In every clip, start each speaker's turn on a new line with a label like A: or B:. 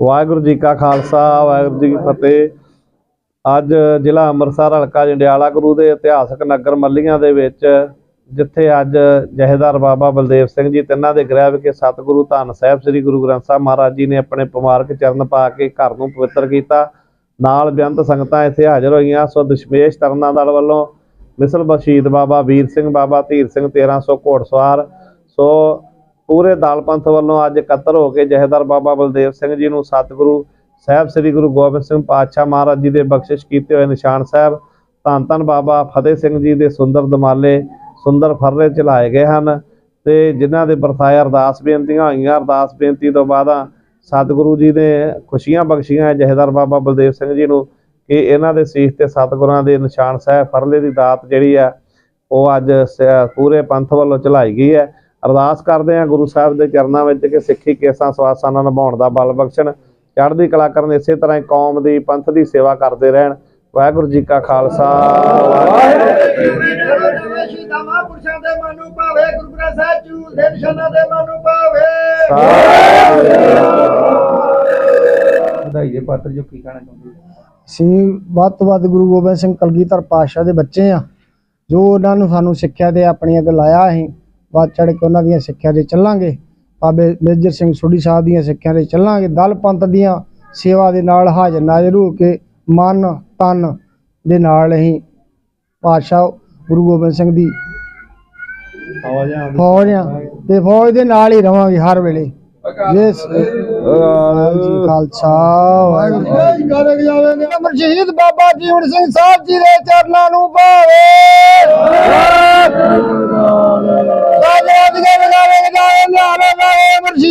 A: ਵਾਹਿਗੁਰੂ ਜੀ ਕਾ ਖਾਲਸਾ, ਵਾਹਿਗੁਰੂ ਜੀ ਕੀ ਫਤਿਹ। ਅੱਜ ਜ਼ਿਲ੍ਹਾ ਅੰਮ੍ਰਿਤਸਰ, ਹਲਕਾ ਜੰਡਿਆਲਾ ਗੁਰੂ ਦੇ ਇਤਿਹਾਸਕ ਨਗਰ ਮੱਲੀਆਂ ਦੇ ਵਿੱਚ, ਜਿੱਥੇ ਅੱਜ ਜਹੇਦਾਰ ਬਾਬਾ ਬਲਦੇਵ ਸਿੰਘ ਜੀ ਤਿੰਨਾਂ ਦੇ ਗ੍ਰਹਿ ਵਿਖੇ ਸਤਿਗੁਰੂ ਧੰਨ ਸਾਹਿਬ ਸ੍ਰੀ ਗੁਰੂ ਗ੍ਰੰਥ ਸਾਹਿਬ ਮਹਾਰਾਜ ਜੀ ਨੇ ਆਪਣੇ ਪਮਾਰਕ ਚਰਨ ਪਾ ਕੇ ਘਰ ਨੂੰ ਪਵਿੱਤਰ ਕੀਤਾ। ਨਾਲ ਬੇਅੰਤ ਸੰਗਤਾਂ ਇੱਥੇ ਹਾਜ਼ਰ ਹੋਈਆਂ। ਸੋ ਦਸ਼ਮੇਸ਼ ਤਰਨਾ ਦਲ ਵੱਲੋਂ ਮਿਸਲ ਬਸ਼ੀਦ ਬਾਬਾ ਵੀਰ ਸਿੰਘ, ਬਾਬਾ ਧੀਰ ਸਿੰਘ 1300 ਘੋੜਸਵਾਰ ਸੋ ਪੂਰੇ ਦਾਲ ਪੰਥ ਵੱਲੋਂ ਅੱਜ ਇਕੱਤਰ ਹੋ ਕੇ ਜਹੇਦਾਰ ਬਾਬਾ ਬਲਦੇਵ ਸਿੰਘ ਜੀ ਨੂੰ ਸਤਿਗੁਰੂ ਸਾਹਿਬ ਸ੍ਰੀ ਗੁਰੂ ਗੋਬਿੰਦ ਸਿੰਘ ਪਾਤਸ਼ਾਹ ਮਹਾਰਾਜ ਜੀ ਦੇ ਬਖਸ਼ਿਸ਼ ਕੀਤੇ ਹੋਏ ਨਿਸ਼ਾਨ ਸਾਹਿਬ, ਧੰਨ ਧੰਨ ਬਾਬਾ ਫਤਿਹ ਸਿੰਘ ਜੀ ਦੇ ਸੁੰਦਰ ਦਮਾਲੇ, ਸੁੰਦਰ ਫਰਰੇ ਚਲਾਏ ਗਏ ਹਨ ਤੇ ਜਿਨ੍ਹਾਂ ਦੇ ਵਰਤਾਏ ਅਰਦਾਸ ਬੇਨਤੀਆਂ ਹੋਈਆਂ, ਅਰਦਾਸ ਬੇਨਤੀ ਤੋਂ ਬਾਅਦ ਸਤਿਗੁਰੂ ਜੀ ਨੇ ਖੁਸ਼ੀਆਂ ਬਖਸ਼ੀਆਂ ਜਹੇਦਾਰ ਬਾਬਾ ਬਲਦੇਵ ਸਿੰਘ ਜੀ ਨੂੰ ਕਿ ਇਹਨਾਂ ਦੇ ਸੀਸ ਤੇ ਸਤਿਗੁਰਾਂ ਦੇ ਨਿਸ਼ਾਨ ਸਾਹਿਬ, ਫਰਲੇ ਦੀ ਦਾਤ ਜਿਹੜੀ ਆ, ਉਹ ਅੱਜ ਸ- ਪੂਰੇ ਪੰਥ ਵੱਲੋਂ ਚਲਾਈ ਗਈ ਹੈ। ਅਰਦਾਸ ਕਰਦੇ ਹਾਂ ਗੁਰੂ ਸਾਹਿਬ ਦੇ ਚਰਨਾਂ ਵਿੱਚ ਕਿ ਸਿੱਖੀ ਕੇਸਾਂ ਸਵਾਸਾਂ ਨਾਲ ਨਿਭਾਉਣ ਦਾ ਬਲ ਬਖਸ਼ਣ ਚੜ੍ਹਦੀ ਕਲਾ ਕਰਨ ਇਸੇ ਤਰ੍ਹਾਂ ਕੌਮ ਦੀ ਪੰਥ ਦੀ ਸੇਵਾ ਕਰਦੇ ਰਹਿਣ। ਵਾਹਿਗੁਰੂ ਜੀ ਕਾ ਖਾਲਸਾ। ਵਾਹਿਗੁਰੂ
B: ਸ਼ਹੀਦਾਂ ਮਹਾਂਪੁਰਸ਼ਾਂ ਦੇ ਮਨ ਭਾਵੇ ਗੁਰੂ ਗ੍ਰੰਥ ਸਾਹਿਬ ਝੂਲ ਦੇ ਨਿਸ਼ਾਨਾਂ ਦੇ ਮਨ ਭਾਵੇ
C: ਵਧਾਈ ਦੇ ਪਾਤਰ ਜੋ ਕੀ ਕਹਿਣਾ ਚਾਹੁੰਦੇ?
D: ਅਸੀਂ ਵੱਧ ਤੋਂ ਵੱਧ ਗੁਰੂ ਗੋਬਿੰਦ ਸਿੰਘ ਕਲਗੀਧਰ ਪਾਤਸ਼ਾਹ ਦੇ ਬੱਚੇ ਆ ਜੋ ਉਹਨਾਂ ਨੂੰ ਸਾਨੂੰ ਸਿੱਖਿਆ ਦੇ ਆਪਣੀਆਂ ਤੇ ਲਾਇਆ ਅਸੀਂ ਵੱਧ ਚੜ ਕੇ ਉਹਨਾਂ ਦੀਆਂ ਸਿੱਖਿਆ ਦੇ ਚੱਲਾਂਗੇ। ਬਾਬੇ ਮੇਜਰ ਸਿੰਘ ਸੁੜੀ ਸਾਹਿਬ ਦੀਆਂ ਸਿੱਖਿਆ ਦੇ ਚੱਲਾਂਗੇ। ਦਲ ਪੰਥ ਦੀਆਂ ਸੇਵਾ ਦੇ ਨਾਲ ਹਾਜ਼ਰ ਨਾਜ਼ਰ ਹੋ ਕੇ ਮਨ ਤਨ ਦੇ ਨਾਲ ਅਸੀਂ ਪਾਤਸ਼ਾਹ ਗੁਰੂ ਗੋਬਿੰਦ ਸਿੰਘ ਦੀ ਫੌਜ ਆ ਤੇ ਫੌਜ ਦੇ ਨਾਲ ਹੀ ਰਵਾਂਗੇ ਹਰ ਵੇਲੇ। ਜੇ ਖਾਲਸਾ ਵਾਹਿਗੁਰੂ ਸ਼ਹੀਦ ਬਾਬਾ ਜੀਵਨ ਸਿੰਘ ਸਾਹਿਬ ਜੀ ਦੇ ਚਰਨਾਂ ਨੂੰ ਭਾਵੇ।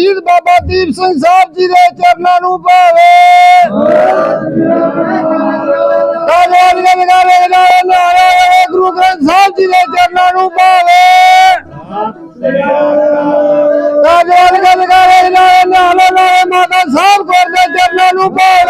D: ਸ਼ਹੀਦ ਬਾਬਾ ਦੀਪ ਸਿੰਘ ਸਾਹਿਬ ਜੀ ਦੇ ਚਰਨਾਂ ਨੂੰ ਭਾਵੇ। ਰਾਜਾ ਦੇ ਲਗਾਵੇ ਲਗਾਵੇ ਨਾਰੇ ਗੁਰੂ ਗ੍ਰੰਥ ਸਾਹਿਬ ਜੀ ਦੇ ਚਰਨਾਂ ਨੂੰ ਭਾਵੇ। ਰਾਜਾ ਦੇ ਲਗਾਵੇ ਨਾਰੇ ਨਾਰੇ ਮਾਤਾ ਸਾਹਿਬ ਕੋਰ ਦੇ ਚਰਨਾਂ ਨੂੰ ਭਾਵੇ।